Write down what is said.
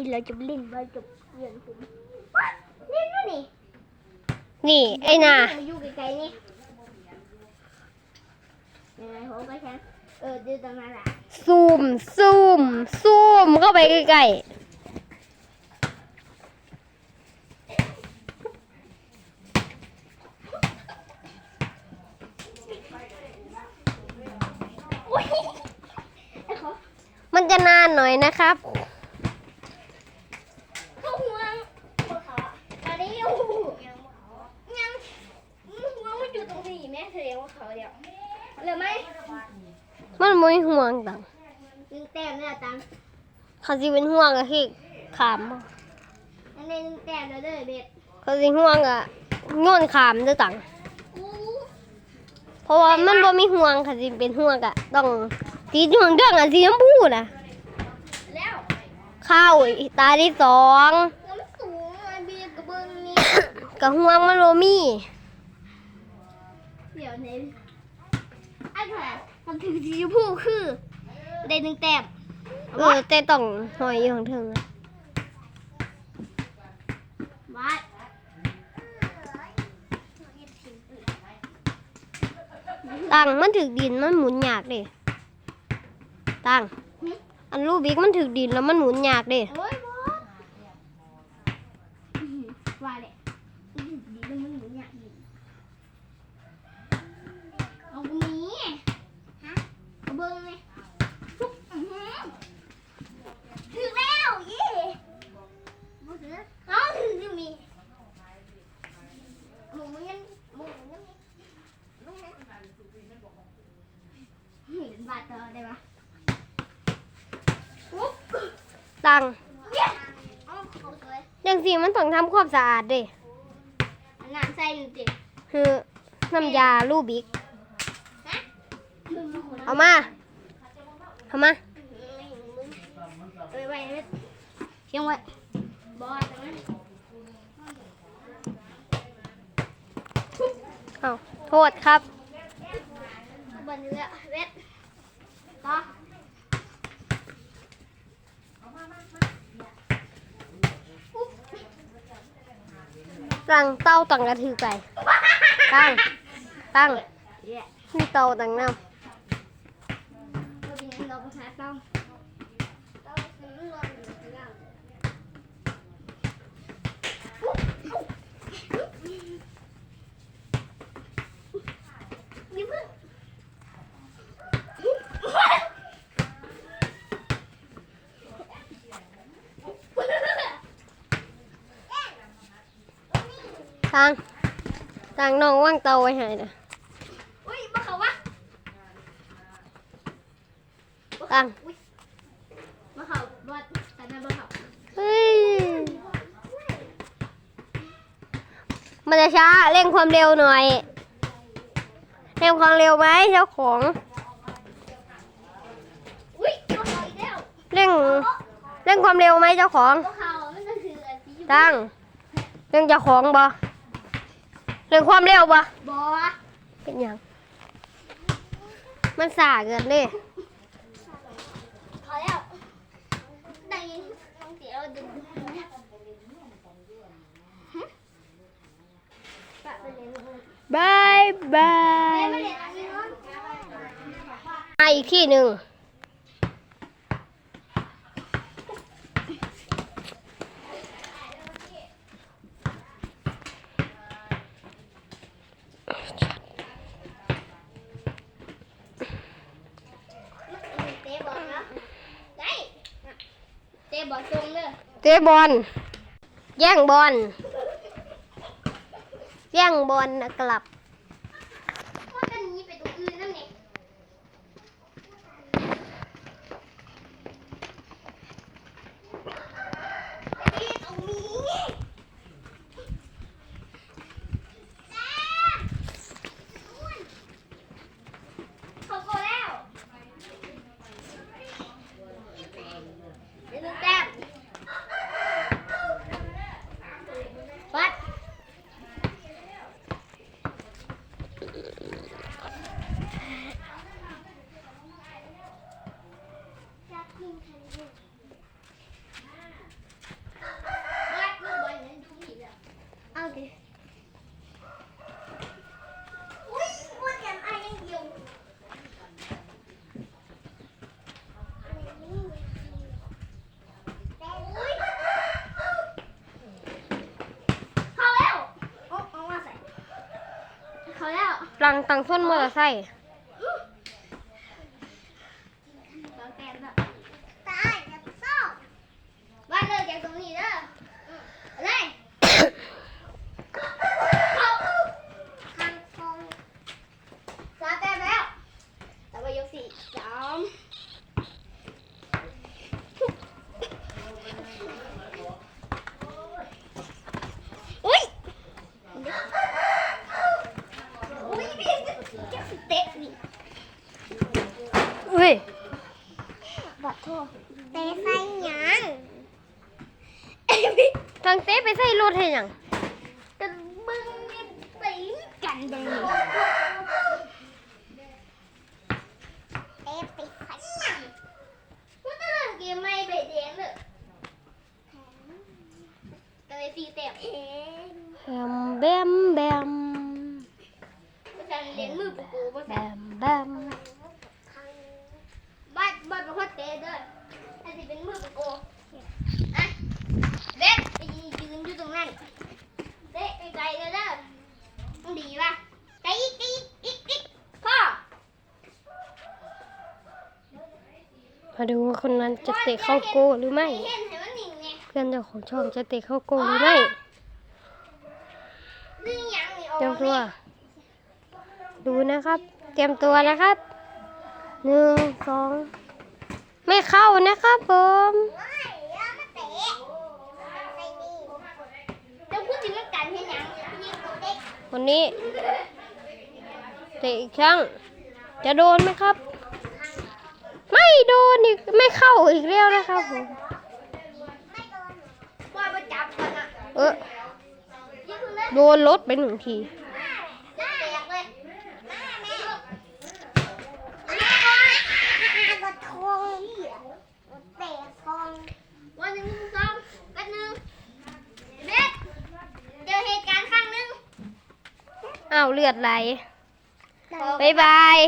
นี่เราจะเล่นบอลกับเพื่อนผมเล่นด้วยนี่นี่ไอ้น่ะอยู่ไกลๆนี่ยังไงผมก็แค่เออดูตรงนั้นแหละซูมซูมซูมเข้าไปใกล้อุ้ยไอ้เขาๆมันจะนานหน่อยนะครับ เขาห่วงพวกเขาอะตอนนี้โอ้โหยังยังห่วงมันอยู่ตรงนี้ แม่แสดงว่าเขาเดียวเหลือไหมมันไม่ห่วงตังหนึ่งแต้มเนี่ยตังเขาสิเป็นห่วงอะที่ขามบ่อันนี้หนึ่งแต้มแล้วเด้อเบ็ดเขาสิห่วงอะโยนขามเด้วยตังอู้เพราะว่ามันบ่มีห่วงค่ะสิเป็นห่วงอะต้องสีห่วงเรื่องอะสีชมพูน่ะแล้วเข้าตาที่สองน้ำสูงอันเบียร์กระเบื้องนี่กับห่วงมันบ่มี เดี๋ยวเน้นไอ้แผลทำถึงสีชมพูคือได้หนึ่งแต้มเออแต่ต้องหอยอยู่ข้างเทิงอะวัดตังมันถึกดินมันหมุนยากเด้ตังอันรูบิกมันถึกดินแล้วมันหมุนยากเด้ โอ้ยบอสอื้อหือว่าเลยอื้อหือดีมันมันหมุนอย่างนี้เอาตรงนี้ฮะเอาเบิ้งเลยทุบอื้อหือถึงแล้วเย่บ่ถึงเอาถึงจะมีหมูมันยังหมูมันยังมีลูกนั้นเห็น บาดต่อได้ปะปุ๊บตังเย้เอาเอาเลยจังสีมันต้องทำความสะอาดเด้อันน้ำใส่หนึ่งจิคือน้ำยารูบิกฮะมึงมาหัวเอามา เอามาเอ้ยไว้เว้ยเชียงไว้บอสตรงนั้นเอาโทษครับบนเรือเวท ต่อตังเต้าตั้งกระถือไป ตั้ง ตั้งเย้นี่เต้าตั้งน้ำเราไปหาเต้าเต้าเป็นรวมอยู่ที่เรานี่เพิ่งำตัง ตังน้องว่างเต้าไว้ให้นะอุ้ยมาเขาวะตังอุ้ยมาเขาบอสแต่นั่นมาเขาเฮ้ยมันจะช้าเร่งความเร็วหน่อยเร่งความเร็วไหมเจ้าของอุ้ยมาเขาอีกแล้วเร่งเร่งความเร็วไหมเจ้าของมาเขามันจะถืออันที่อยู่ตังเร่งเจ้าของบ่ เร่งความเร็วบ่บอสเป็นหยัง มันสาเกินเลยพอแล้วได้ยินน้องเสียเราดึงดึงนะฮะปะไปเลยมึงบายบาไปยไปเลยอันนี้น้องมาอีกที่หนึ่ง เตะบอลตรงเลย เตะบอล แย่งบอล แย่งบอลนะกลับ ตังตังส้นมอเตอร์ไซค์ ตายจะซ่อบ้านเลยจากตรงนี้เด้ออืมเอาเลยทางตรงสามแต้มแล้วแต่ว่ายกสี่สามอุ้ยอุ้ยพี่จะเตะนี่ เฮ้ย บัดโทษเตะใส่หยัง ตังเต้ไปใส่รถให้หยังกันมึงนี่ไปกันตรงนี้เตะไปใส่หยังกูจะเล่นเกมไม่ไปเดียงเลยกันเลยสี่เตะเองแบมแบมแบม กูจะเลี้ยงมือปูกูกู แบ จะ มแบม บ้านบ้านเป็นคนเตะเด้อถ้าจะเป็นมือปูกูอะเด็กไปยืนอยู่ตรงนั้นเด็กไกลๆเลยเด้อมันดีป่ะไกลอีกอีกอีกอีกพ่อ มาดูว่าคนนั้นจะเตะเข้าโกหรือไม่ เพื่อนเจ้าของช่องจะเตะเข้าโกหรือไม่เตรียมตัว ดูนะครับ เตรียมตัวนะครับหนึ่งสองไม่เข้านะครับผมวันนี้เตะอีกครั้งจะโดนไหมครับ ไม่โดนอีกไม่เข้าอีกแล้วนะครับผมไม่โดนว่าไปจับกันอะเออยิงคุณเลยโดนรถไปหนึ่งทีแตกเลยแม่แม่แม่กดทองเตะทองวันหนึ่งสองกันหนึ่งเด็กเจอเหตุการณ์ครั้งหนึ่งอ้าวเลือดไหลบ๊ายบาย